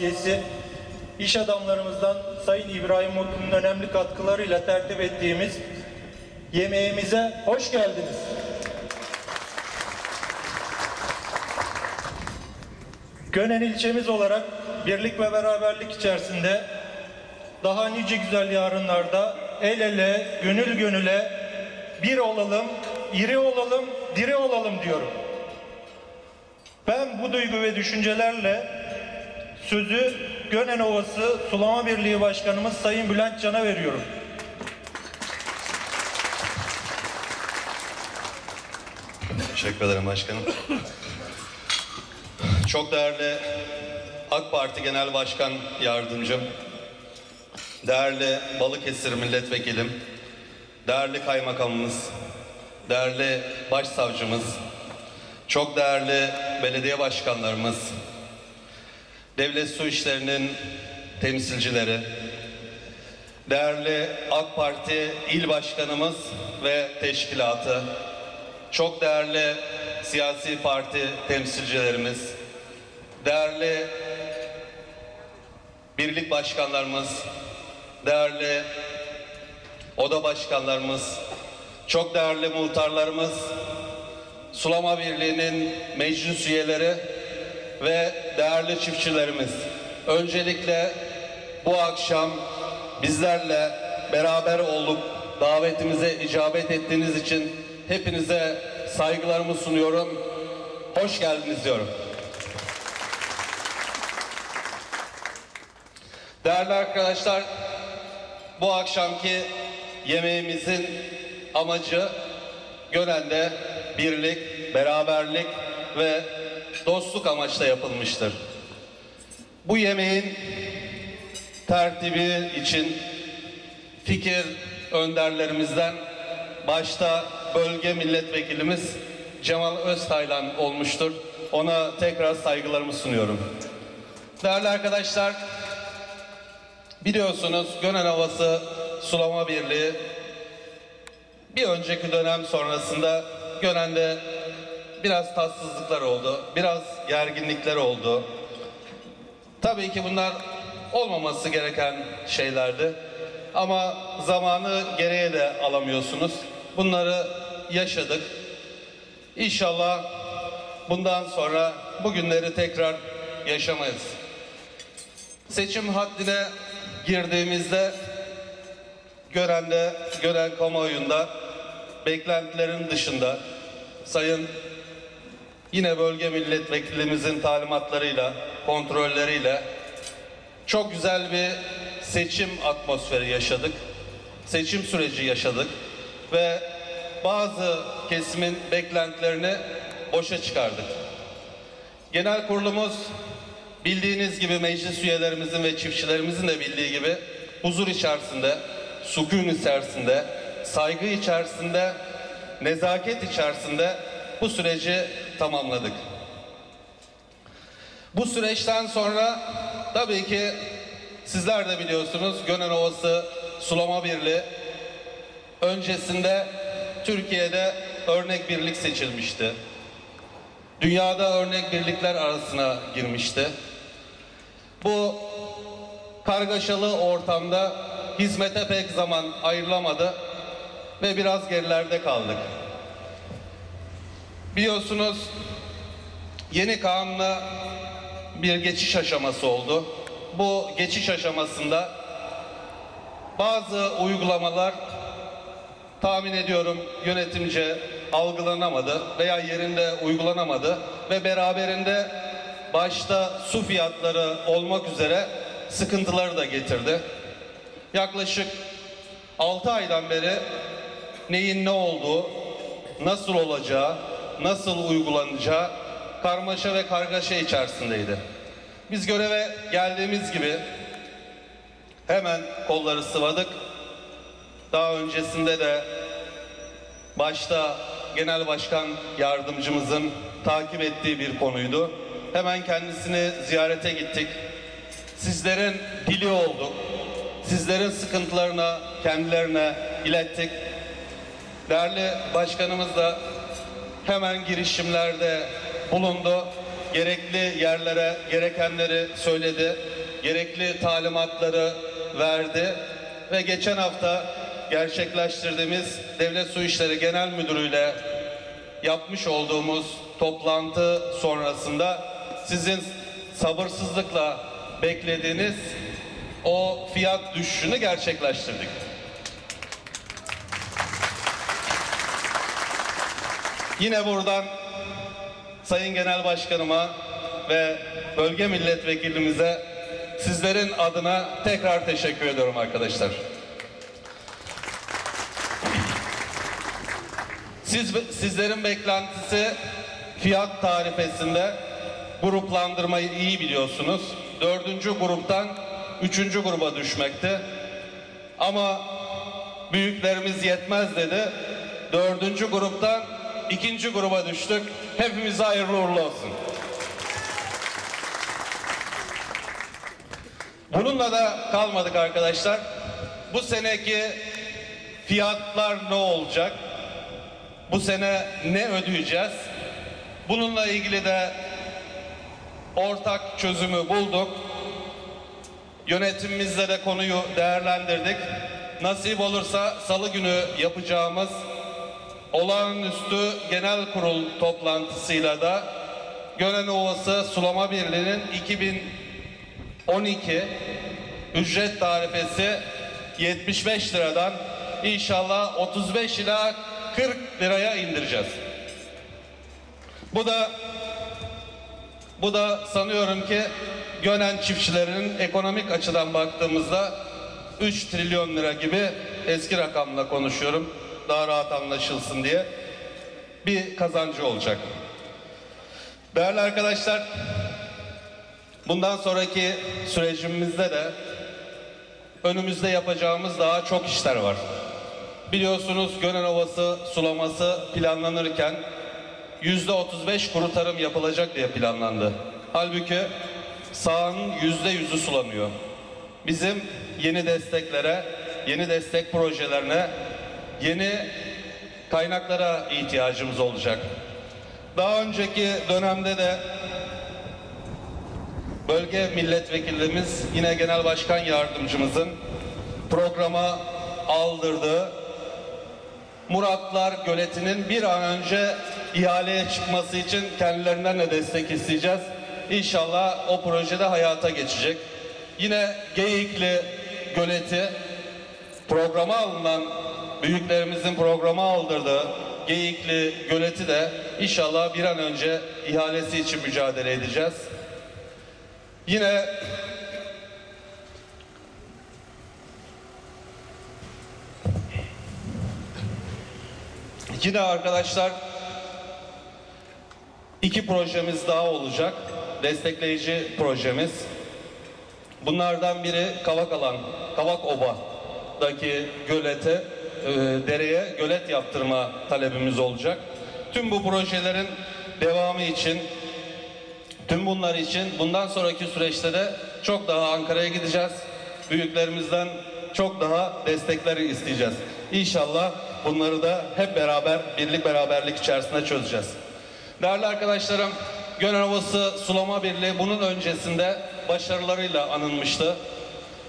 tavsiyesi iş adamlarımızdan Sayın İbrahim Mutlu'nun önemli katkılarıyla tertip ettiğimiz yemeğimize hoş geldiniz. Gönen ilçemiz olarak birlik ve beraberlik içerisinde daha nice güzel yarınlarda el ele, gönül gönüle bir olalım, iri olalım, diri olalım diyorum. Ben bu duygu ve düşüncelerle sözü Gönen Ovası Sulama Birliği Başkanımız Sayın Bülent Can'a veriyorum. Teşekkür ederim başkanım. Çok değerli AK Parti Genel Başkan Yardımcım, değerli Balıkesir Milletvekilim, değerli Kaymakamımız, değerli Başsavcımız, çok değerli belediye başkanlarımız, devlet su işlerinin temsilcileri, değerli AK Parti il başkanımız ve teşkilatı, çok değerli siyasi parti temsilcilerimiz, değerli birlik başkanlarımız, değerli oda başkanlarımız, çok değerli muhtarlarımız, Sulama Birliği'nin meclis üyeleri ve değerli çiftçilerimiz. Öncelikle bu akşam bizlerle beraber olup davetimize icabet ettiğiniz için hepinize saygılarımı sunuyorum. Hoş geldiniz diyorum. Değerli arkadaşlar, bu akşamki yemeğimizin amacı Gönen'de birlik, beraberlik ve dostluk amaçla yapılmıştır. Bu yemeğin tertibi için fikir önderlerimizden başta bölge milletvekilimiz Cemal Öztaylan olmuştur. Ona tekrar saygılarımı sunuyorum. Değerli arkadaşlar, biliyorsunuz Gönen Havası Sulama Birliği bir önceki dönem sonrasında Gönen'de biraz tatsızlıklar oldu, biraz gerginlikler oldu. Tabii ki bunlar olmaması gereken şeylerdi. Ama zamanı geriye de alamıyorsunuz. Bunları yaşadık. İnşallah bundan sonra bu günleri tekrar yaşamayız. Seçim haddine girdiğimizde Gören'de, Gören kamuoyunda beklentilerin dışında Sayın yine bölge milletvekilimizin talimatlarıyla, kontrolleriyle çok güzel bir seçim atmosferi yaşadık. Seçim süreci yaşadık ve bazı kesimin beklentilerini boşa çıkardık. Genel kurulumuz bildiğiniz gibi meclis üyelerimizin ve çiftçilerimizin de bildiği gibi huzur içerisinde, sükun içerisinde, saygı içerisinde, nezaket içerisinde bu süreci tamamladık. Bu süreçten sonra tabii ki sizler de biliyorsunuz Gönen Ovası Sulama Birliği öncesinde Türkiye'de örnek birlik seçilmişti. Dünyada örnek birlikler arasına girmişti. Bu kargaşalı ortamda hizmete pek zaman ayrılamadı ve biraz gerilerde kaldık. Biliyorsunuz yeni kanunla bir geçiş aşaması oldu. Bu geçiş aşamasında bazı uygulamalar tahmin ediyorum yönetimce algılanamadı veya yerinde uygulanamadı ve beraberinde başta su fiyatları olmak üzere sıkıntıları da getirdi. Yaklaşık 6 aydan beri neyin ne olduğu, nasıl olacağı, nasıl uygulanacağı karmaşa ve kargaşa içerisindeydi. Biz göreve geldiğimiz gibi hemen kolları sıvadık. Daha öncesinde de başta genel başkan yardımcımızın takip ettiği bir konuydu. Hemen kendisini ziyarete gittik. Sizlerin dili olduk. Sizlerin sıkıntılarına kendilerine ilettik. Değerli başkanımız da hemen girişimlerde bulundu. Gerekli yerlere gerekenleri söyledi. Gerekli talimatları verdi ve geçen hafta gerçekleştirdiğimiz Devlet Su İşleri Genel Müdürü ile yapmış olduğumuz toplantı sonrasında sizin sabırsızlıkla beklediğiniz o fiyat düşüşünü gerçekleştirdik. Yine buradan Sayın Genel Başkanıma ve bölge milletvekilimize sizlerin adına tekrar teşekkür ediyorum arkadaşlar. Siz, sizlerin beklentisi fiyat tarifesinde gruplandırmayı iyi biliyorsunuz. Dördüncü gruptan üçüncü gruba düşmekte. Ama büyüklerimiz yetmez dedi. Dördüncü gruptan ikinci gruba düştük. Hepimize hayırlı uğurlu olsun. Bununla da kalmadık arkadaşlar. Bu seneki fiyatlar ne olacak? Bu sene ne ödeyeceğiz? Bununla ilgili de ortak çözümü bulduk. Yönetimimizle de konuyu değerlendirdik. Nasip olursa salı günü yapacağımız olağanüstü genel kurul toplantısıyla da Gönen Ovası Sulama Birliği'nin 2012 ücret tarifesi 75 liradan inşallah 35 ila 40 liraya indireceğiz. Bu da bu da sanıyorum ki Gönen çiftçilerinin ekonomik açıdan baktığımızda 3 trilyon lira gibi eski rakamla konuşuyorum. Daha rahat anlaşılsın diye bir kazancı olacak. Değerli arkadaşlar, bundan sonraki sürecimizde de önümüzde yapacağımız daha çok işler var. Biliyorsunuz Gönen Ovası sulaması planlanırken yüzde 35 kuru tarım yapılacak diye planlandı. Halbuki sahanın yüzde yüzü sulanıyor. Bizim yeni desteklere, yeni destek projelerine, yeni kaynaklara ihtiyacımız olacak. Daha önceki dönemde de bölge milletvekilimiz yine genel başkan yardımcımızın programa aldırdığı Muratlar Göleti'nin bir an önce ihaleye çıkması için kendilerinden de destek isteyeceğiz. İnşallah o projede hayata geçecek. Yine Geyikli Göleti programa alınan büyüklerimizin programa aldırdığı Geyikli Göleti de inşallah bir an önce ihalesi için mücadele edeceğiz. Yine Yine arkadaşlar iki projemiz daha olacak. Destekleyici projemiz. Bunlardan biri Kavak Alan, Kavak Oba'daki gölete, dereye gölet yaptırma talebimiz olacak. Tüm bu projelerin devamı için, tüm bunlar için bundan sonraki süreçte çok daha Ankara'ya gideceğiz. Büyüklerimizden çok daha destekleri isteyeceğiz. İnşallah bunları da hep beraber, birlik beraberlik içerisinde çözeceğiz. Değerli arkadaşlarım, Gönen Ovası Sulama Birliği bunun öncesinde başarılarıyla anılmıştı.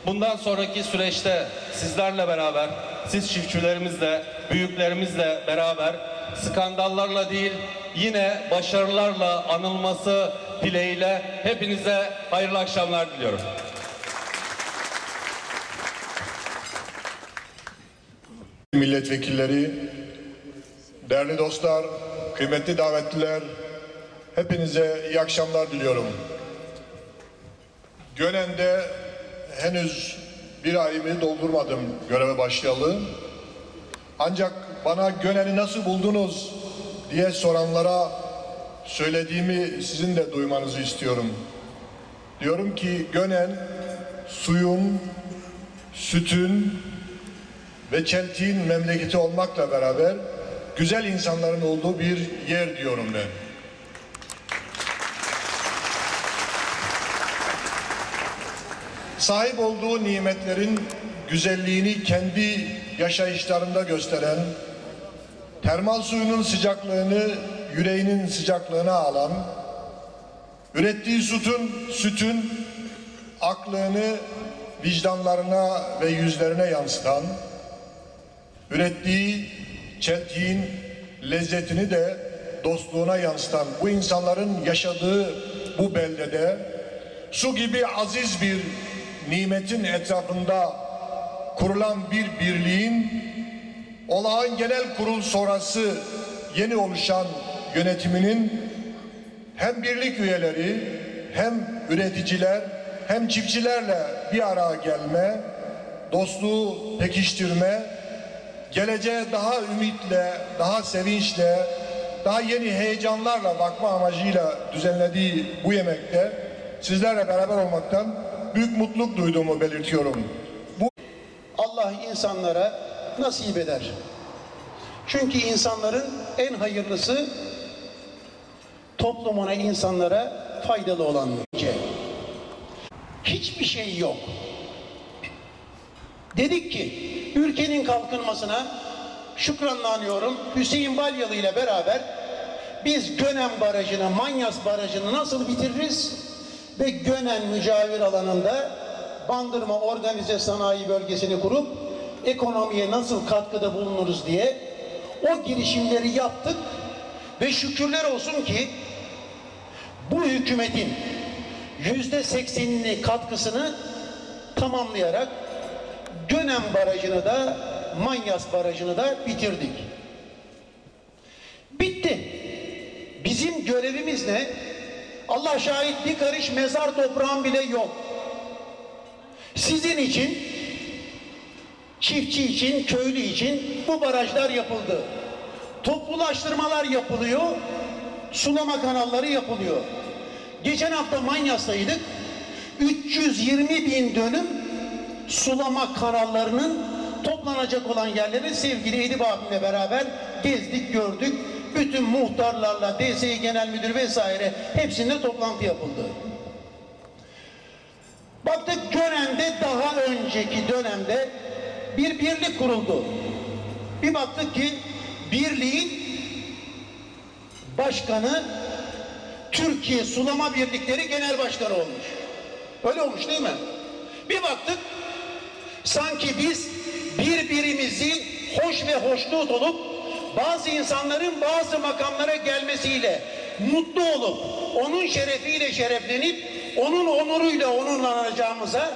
Bundan sonraki süreçte sizlerle beraber, siz çiftçilerimizle, büyüklerimizle beraber skandallarla değil, yine başarılarla anılması dileğiyle hepinize hayırlı akşamlar diliyorum. milletvekilleri, değerli dostlar, kıymetli davetliler, hepinize iyi akşamlar diliyorum. Gönen'de henüz bir ayımı doldurmadım göreve başlayalı. Ancak bana Gönen'i nasıl buldunuz diye soranlara söylediğimi sizin de duymanızı istiyorum. Diyorum ki Gönen suyun, sütün ve çeltiğin memleketi olmakla beraber güzel insanların olduğu bir yer diyorum ben. Sahip olduğu nimetlerin güzelliğini kendi yaşayışlarında gösteren, termal suyunun sıcaklığını yüreğinin sıcaklığına alan, ürettiği sütün, sütün aklını vicdanlarına ve yüzlerine yansıtan, ürettiği çeltiğin lezzetini de dostluğuna yansıtan bu insanların yaşadığı bu beldede su gibi aziz bir nimetin etrafında kurulan bir birliğin olağan genel kurul sonrası yeni oluşan yönetiminin hem birlik üyeleri hem üreticiler hem çiftçilerle bir araya gelme, dostluğu pekiştirme, geleceğe daha ümitle, daha sevinçle, daha yeni heyecanlarla bakma amacıyla düzenlediği bu yemekte sizlerle beraber olmaktan büyük mutluluk duyduğumu belirtiyorum. Bu Allah insanlara nasip eder. Çünkü insanların en hayırlısı toplumuna, insanlara faydalı olan önce. Hiçbir şey yok. Dedik ki ülkenin kalkınmasına şükranla anıyorum Hüseyin Balyalı ile beraber biz Gönen Barajı'nı, Manyas Barajı'nı nasıl bitiririz ve Gönen mücavir alanında Bandırma Organize Sanayi Bölgesi'ni kurup ekonomiye nasıl katkıda bulunuruz diye o girişimleri yaptık ve şükürler olsun ki bu hükümetin yüzde seksenini katkısını tamamlayarak Gönen Barajı'nı da Manyas Barajı'nı da bitirdik. Bitti. Bizim görevimiz ne? Allah şahit bir karış mezar toprağım bile yok. Sizin için, çiftçi için, köylü için bu barajlar yapıldı. Toplulaştırmalar yapılıyor, sulama kanalları yapılıyor. Geçen hafta Manyas'taydık. 320 bin dönüm sulama kanallarının toplanacak olan yerleri sevgili Edip abimle beraber gezdik, gördük. Bütün muhtarlarla, DSİ Genel Müdür vesaire hepsinde toplantı yapıldı. Baktık Gönen'de daha önceki dönemde bir birlik kuruldu. Bir baktık ki birliğin başkanı Türkiye Sulama Birlikleri Genel Başkanı olmuş. Öyle olmuş değil mi? Bir baktık sanki biz birbirimizi hoş ve hoşnut olup bazı insanların bazı makamlara gelmesiyle mutlu olup onun şerefiyle şereflenip onun onuruyla onurlanacağımıza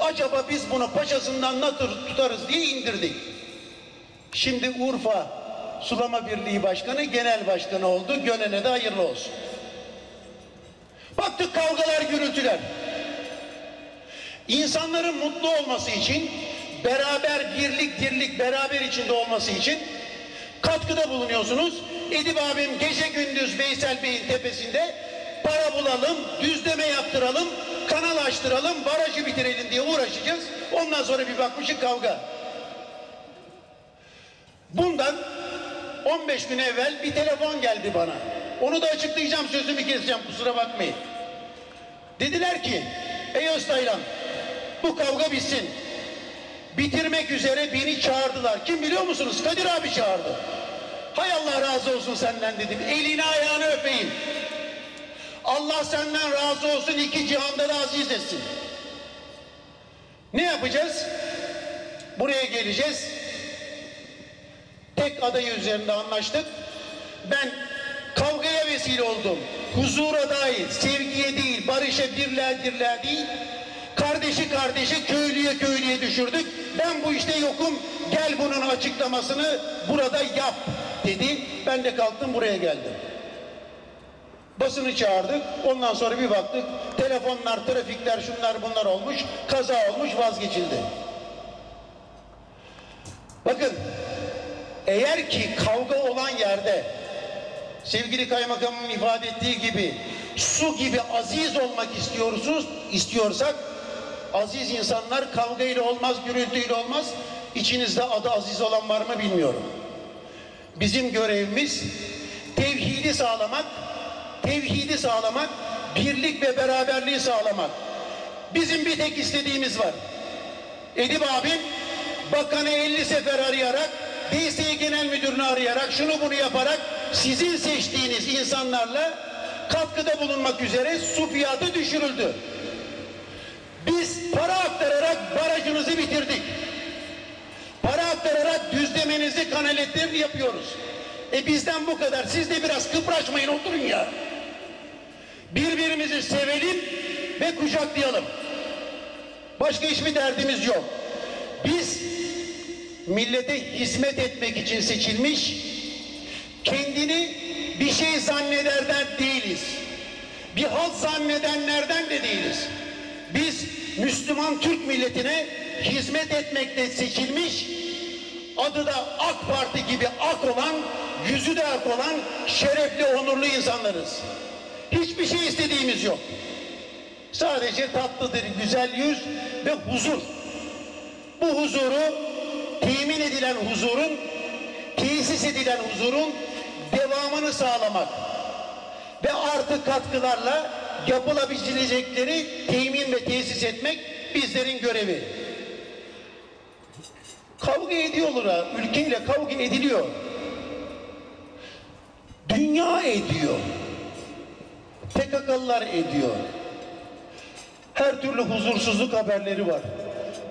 acaba biz bunu paçasından nasıl tutarız diye indirdik. Şimdi Urfa Sulama Birliği Başkanı genel başkanı oldu. Gönene de hayırlı olsun. Baktık kavgalar, gürültüler. İnsanların mutlu olması için, beraber birlik, dirlik, beraber içinde olması için katkıda bulunuyorsunuz. Edip abim gece gündüz Veysel Bey'in tepesinde para bulalım, düzleme yaptıralım, kanal açtıralım, barajı bitirelim diye uğraşacağız. Ondan sonra bir bakmışık kavga. Bundan 15 gün evvel bir telefon geldi bana. Onu da açıklayacağım, sözümü keseceğim, kusura bakmayın. Dediler ki, ey Öztaylan, bu kavga bitsin. Bitirmek üzere beni çağırdılar. Kim biliyor musunuz? Kadir abi çağırdı. Hay Allah razı olsun senden dedim. Elini ayağını öpeyim. Allah senden razı olsun iki cihanda da aziz etsin. Ne yapacağız? Buraya geleceğiz. Tek aday üzerinde anlaştık. Ben kavgaya vesile oldum. Huzura değil, sevgiye değil, barışa, birliğe, dirliğe değil. Kardeşi kardeşi, köylüye köylüye düşürdük. Ben bu işte yokum, gel bunun açıklamasını burada yap dedi. Ben de kalktım buraya geldim. Basını çağırdık. Ondan sonra bir baktık. Telefonlar, trafikler, şunlar bunlar olmuş. Kaza olmuş, vazgeçildi. Bakın, eğer ki kavga olan yerde sevgili kaymakamın ifade ettiği gibi su gibi aziz olmak istiyorsunuz, istiyorsak aziz insanlar kavgayla olmaz, gürültüyle olmaz. İçinizde adı aziz olan var mı bilmiyorum. Bizim görevimiz tevhidi sağlamak, tevhidi sağlamak, birlik ve beraberliği sağlamak. Bizim bir tek istediğimiz var. Edip abim bakanı 50 sefer arayarak, DSİ Genel Müdürünü arayarak, şunu bunu yaparak sizin seçtiğiniz insanlarla katkıda bulunmak üzere su fiyatı düşürüldü. Biz para aktararak barajınızı bitirdik. Para aktararak düzlemenizi kanalettir yapıyoruz. E bizden bu kadar. Siz de biraz kıpraşmayın oturun ya. Birbirimizi sevelim ve kucaklayalım. Başka hiçbir derdimiz yok. Biz millete hizmet etmek için seçilmiş, kendini bir şey zannedenlerden değiliz. Bir halt zannedenlerden de değiliz. Biz Müslüman Türk milletine hizmet etmekte seçilmiş, adı da AK Parti gibi ak olan, yüzü de ak olan şerefli, onurlu insanlarız. Hiçbir şey istediğimiz yok. Sadece tatlıdır, güzel yüz ve huzur. Bu huzuru, temin edilen huzurun, tesis edilen huzurun devamını sağlamak ve artı katkılarla yapılabilecekleri temin ve tesis etmek bizlerin görevi. Kavga ediyorlar ülkeyle kavga ediliyor. Dünya ediyor. PKK'lılar ediyor. Her türlü huzursuzluk haberleri var.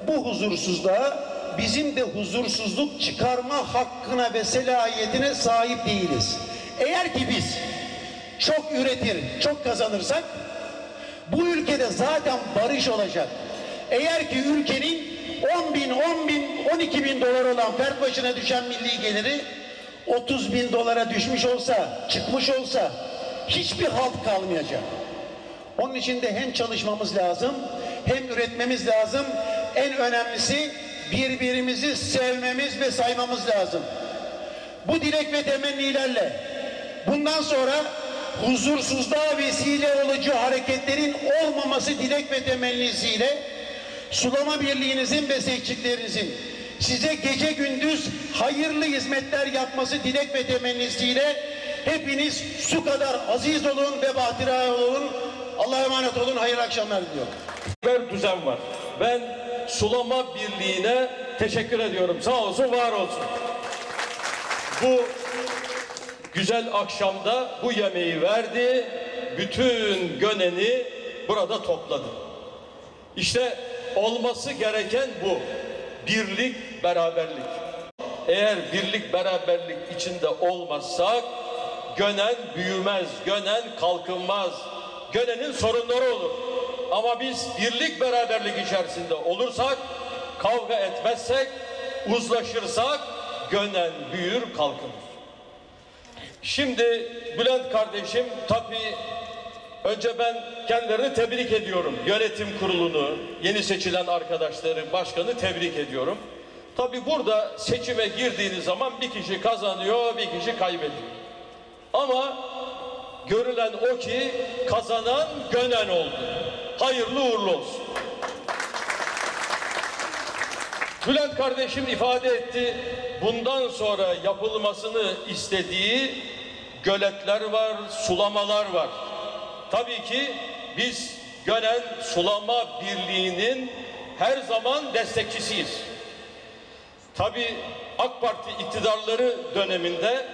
Bu huzursuzluğa bizim de huzursuzluk çıkarma hakkına ve selahiyetine sahip değiliz. Eğer ki biz çok üretir, çok kazanırsak bu ülkede zaten barış olacak. Eğer ki ülkenin 10 bin, 10 bin, 12 bin dolar olan fert başına düşen milli geliri 30 bin dolara düşmüş olsa, çıkmış olsa hiçbir halt kalmayacak. Onun için de hem çalışmamız lazım, hem üretmemiz lazım. En önemlisi birbirimizi sevmemiz ve saymamız lazım. Bu dilek ve temennilerle bundan sonra huzursuzluğa vesile olucu hareketlerin olmaması dilek ve temennisiyle sulama birliğinizin ve seçiklerinizin size gece gündüz hayırlı hizmetler yapması dilek ve temennisiyle hepiniz su kadar aziz olun ve bahtira olun. Allah'a emanet olun. Hayırlı akşamlar diliyorum. bir düzen var. Ben Sulama Birliği'ne teşekkür ediyorum. Sağ olsun, var olsun. Bu güzel akşamda bu yemeği verdi. Bütün göneni burada topladı. İşte olması gereken bu. Birlik, beraberlik. Eğer birlik, beraberlik içinde olmazsak Gönen büyümez, Gönen kalkınmaz. Gönen'in sorunları olur. Ama biz birlik, beraberlik içerisinde olursak, kavga etmezsek, uzlaşırsak Gönen büyür, kalkınır. Şimdi Bülent kardeşim tabii önce ben kendilerini tebrik ediyorum. Yönetim kurulunu, yeni seçilen arkadaşları, başkanı tebrik ediyorum. Tabii burada seçime girdiğiniz zaman bir kişi kazanıyor, bir kişi kaybediyor. Ama görülen o ki kazanan gönen oldu. Hayırlı uğurlu olsun. Bülent kardeşim ifade etti. Bundan sonra yapılmasını istediği göletler var, sulamalar var. Tabii ki biz Gönen Sulama Birliği'nin her zaman destekçisiyiz. Tabii AK Parti iktidarları döneminde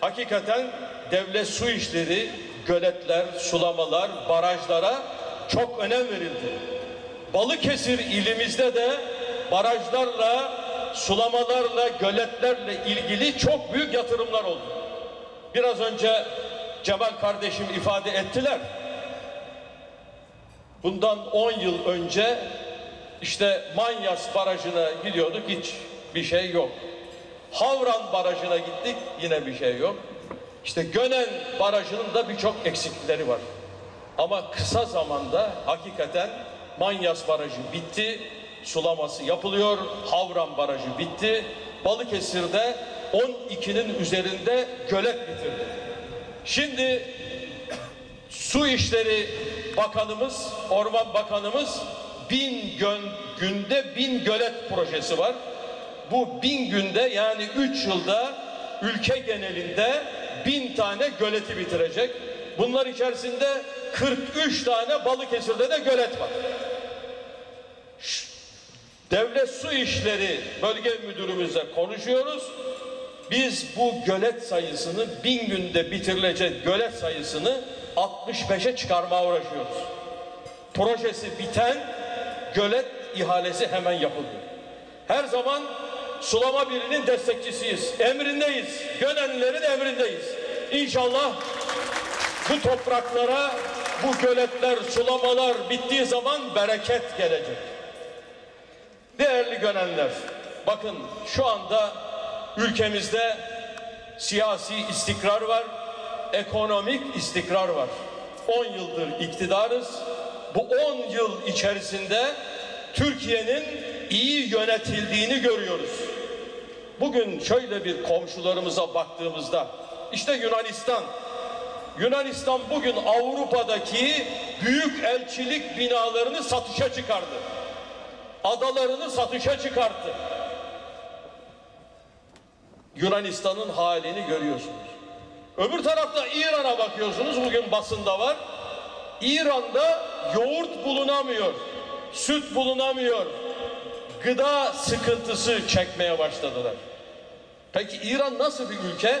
hakikaten devlet su işleri, göletler, sulamalar, barajlara çok önem verildi. Balıkesir ilimizde de barajlarla, sulamalarla, göletlerle ilgili çok büyük yatırımlar oldu. Biraz önce Cemal kardeşim ifade ettiler. Bundan 10 yıl önce işte Manyas Barajı'na gidiyorduk hiç bir şey yok. Havran Barajı'na gittik yine bir şey yok. İşte Gönen Barajı'nın da birçok eksiklikleri var. Ama kısa zamanda hakikaten Manyas Barajı bitti, sulaması yapılıyor, Havran Barajı bitti. Balıkesir'de 12'nin üzerinde gölet bitirdi. Şimdi Su İşleri Bakanımız, Orman Bakanımız bin gön, günde bin gölet projesi var. Bu bin günde yani üç yılda ülke genelinde bin tane göleti bitirecek. Bunlar içerisinde 43 tane Balıkesir'de de gölet var. Devlet Su İşleri Bölge Müdürümüzle konuşuyoruz. Biz bu gölet sayısını bin günde bitirilecek gölet sayısını 65'e çıkarmaya uğraşıyoruz. Projesi biten gölet ihalesi hemen yapıldı. Her zaman sulama birinin destekçisiyiz. Emrindeyiz. Gönenlilerin emrindeyiz. İnşallah bu topraklara bu göletler, sulamalar bittiği zaman bereket gelecek. Değerli gönenler, bakın şu anda ülkemizde siyasi istikrar var, ekonomik istikrar var. 10 yıldır iktidarız. Bu 10 yıl içerisinde Türkiye'nin iyi yönetildiğini görüyoruz. Bugün şöyle bir komşularımıza baktığımızda işte Yunanistan Yunanistan bugün Avrupa'daki büyük elçilik binalarını satışa çıkardı adalarını satışa çıkarttı. Yunanistan'ın halini görüyorsunuz. Öbür tarafta İran'a bakıyorsunuz bugün basında var. İran'da yoğurt bulunamıyor, süt bulunamıyor. Gıda sıkıntısı çekmeye başladılar. Peki İran nasıl bir ülke?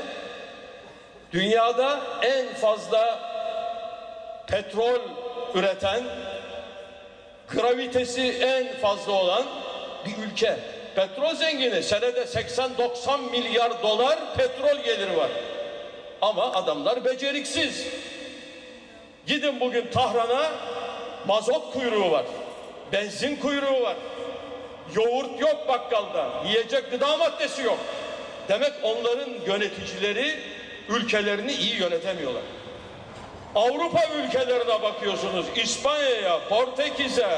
Dünyada en fazla petrol üreten, gravitesi en fazla olan bir ülke. Petrol zengini. Senede 80-90 milyar dolar petrol geliri var. Ama adamlar beceriksiz. Gidin bugün Tahran'a mazot kuyruğu var. Benzin kuyruğu var. Yoğurt yok bakkalda. Yiyecek gıda maddesi yok. Demek onların yöneticileri ülkelerini iyi yönetemiyorlar. Avrupa ülkelerine bakıyorsunuz. İspanya'ya, Portekiz'e,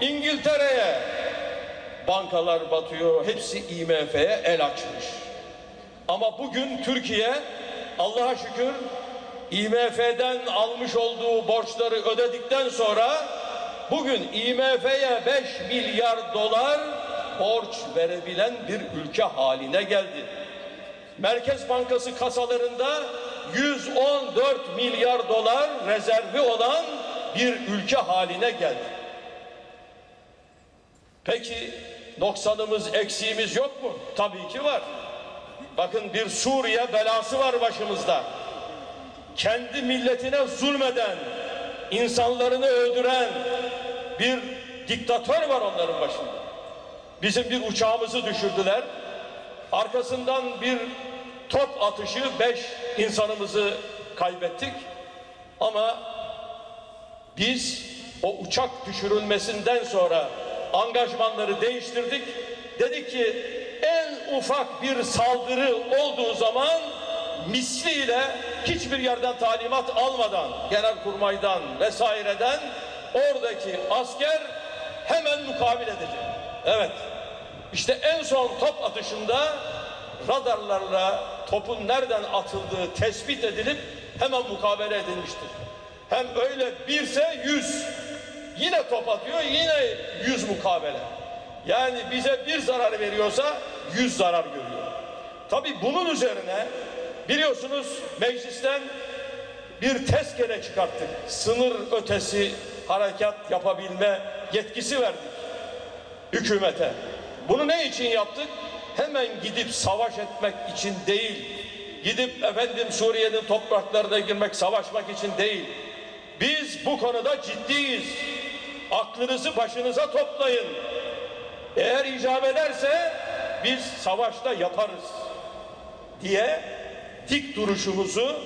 İngiltere'ye bankalar batıyor. Hepsi IMF'ye el açmış. Ama bugün Türkiye Allah'a şükür IMF'den almış olduğu borçları ödedikten sonra bugün IMF'ye 5 milyar dolar borç verebilen bir ülke haline geldi. Merkez Bankası kasalarında 114 milyar dolar rezervi olan bir ülke haline geldi. Peki noksanımız, eksiğimiz yok mu? Tabii ki var. Bakın bir Suriye belası var başımızda. Kendi milletine zulmeden, insanlarını öldüren bir diktatör var onların başında. Bizim bir uçağımızı düşürdüler. Arkasından bir top atışı beş insanımızı kaybettik. Ama biz o uçak düşürülmesinden sonra angajmanları değiştirdik. Dedik ki en ufak bir saldırı olduğu zaman misliyle hiçbir yerden talimat almadan genelkurmaydan vesaireden oradaki asker hemen mukabil edecek. Evet. İşte en son top atışında radarlarla topun nereden atıldığı tespit edilip hemen mukabele edilmiştir. Hem öyle birse yüz. Yine top atıyor yine yüz mukabele. Yani bize bir zarar veriyorsa yüz zarar görüyor. Tabi bunun üzerine biliyorsunuz meclisten bir tezkere çıkarttık. Sınır ötesi harekat yapabilme yetkisi verdik hükümete. Bunu ne için yaptık? Hemen gidip savaş etmek için değil. Gidip efendim Suriye'nin topraklarına girmek, savaşmak için değil. Biz bu konuda ciddiyiz. Aklınızı başınıza toplayın. Eğer icap ederse biz savaşta yaparız diye dik duruşumuzu,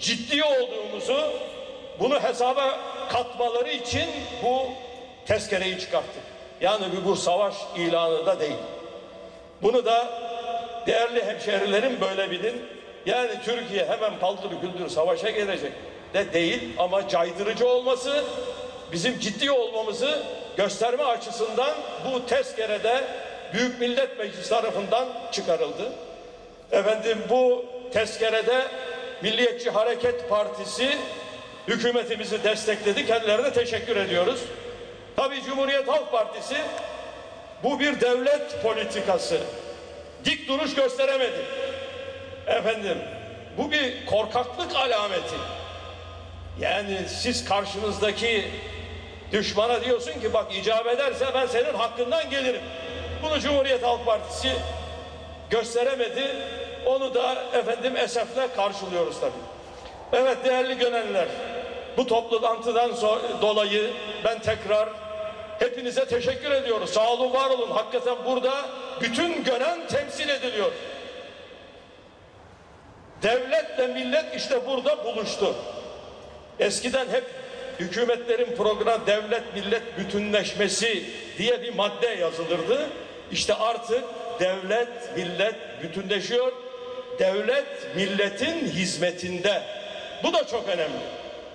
ciddi olduğumuzu bunu hesaba katmaları için bu tezkereyi çıkarttık. Yani bu, bu savaş ilanı da değil. Bunu da değerli hemşehrilerim böyle bilin. Yani Türkiye hemen paldır küldür savaşa gelecek de değil ama caydırıcı olması bizim ciddi olmamızı gösterme açısından bu tezkerede Büyük Millet Meclisi tarafından çıkarıldı. Efendim bu tezkerede Milliyetçi Hareket Partisi hükümetimizi destekledi. Kendilerine teşekkür ediyoruz. Tabii Cumhuriyet Halk Partisi bu bir devlet politikası. Dik duruş gösteremedi. Efendim bu bir korkaklık alameti. Yani siz karşınızdaki düşmana diyorsun ki bak icap ederse ben senin hakkından gelirim. Bunu Cumhuriyet Halk Partisi gösteremedi. Onu da efendim esefle karşılıyoruz tabii. Evet değerli gönenler, bu toplantıdan dolayı ben tekrar hepinize teşekkür ediyoruz. Sağ olun, var olun. Hakikaten burada bütün gönen temsil ediliyor. Devletle millet işte burada buluştu. Eskiden hep hükümetlerin program devlet millet bütünleşmesi diye bir madde yazılırdı. İşte artık devlet millet bütünleşiyor. Devlet milletin hizmetinde. Bu da çok önemli.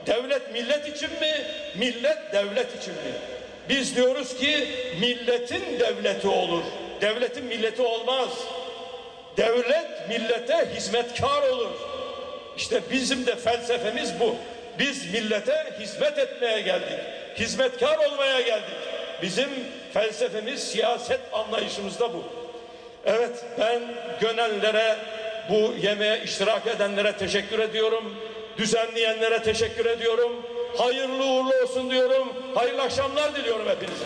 Devlet millet için mi? Millet devlet için mi? Biz diyoruz ki milletin devleti olur. Devletin milleti olmaz. Devlet millete hizmetkar olur. İşte bizim de felsefemiz bu. Biz millete hizmet etmeye geldik. Hizmetkar olmaya geldik. Bizim felsefemiz, siyaset anlayışımız da bu. Evet ben gönenlere, bu yemeğe iştirak edenlere teşekkür ediyorum. Düzenleyenlere teşekkür ediyorum. Hayırlı uğurlu olsun diyorum. Hayırlı akşamlar diliyorum hepinize.